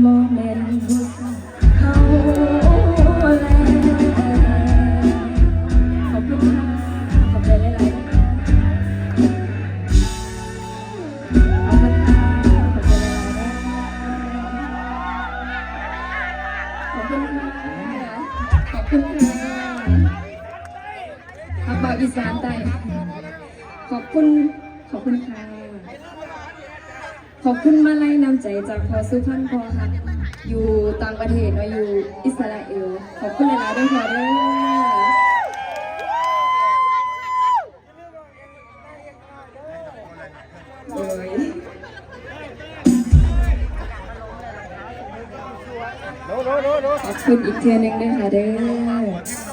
โมเมนต์ผู้สาวเขาแลขอบคุณค่ะขอบใจหลายๆนะคะขอบคุณค่ะขอบใจหลายๆนะคะขอบคุณค่ะขอบคุณค่ะอาบาอีสานใต้ขอบคุณ ขอบคุณค่ะ ขอบคุณมาลัยนำใจจากพอสุพรรณพอค่ะอยู่ต่างประเทศเนาะอยู่อิสราเอลขอบคุณหลายๆด้วยค่ะเด้อโอ้ยโน้โน้โน้โน้ขอบคุณอีกเทือหนึงด้วยค่ะเด้อ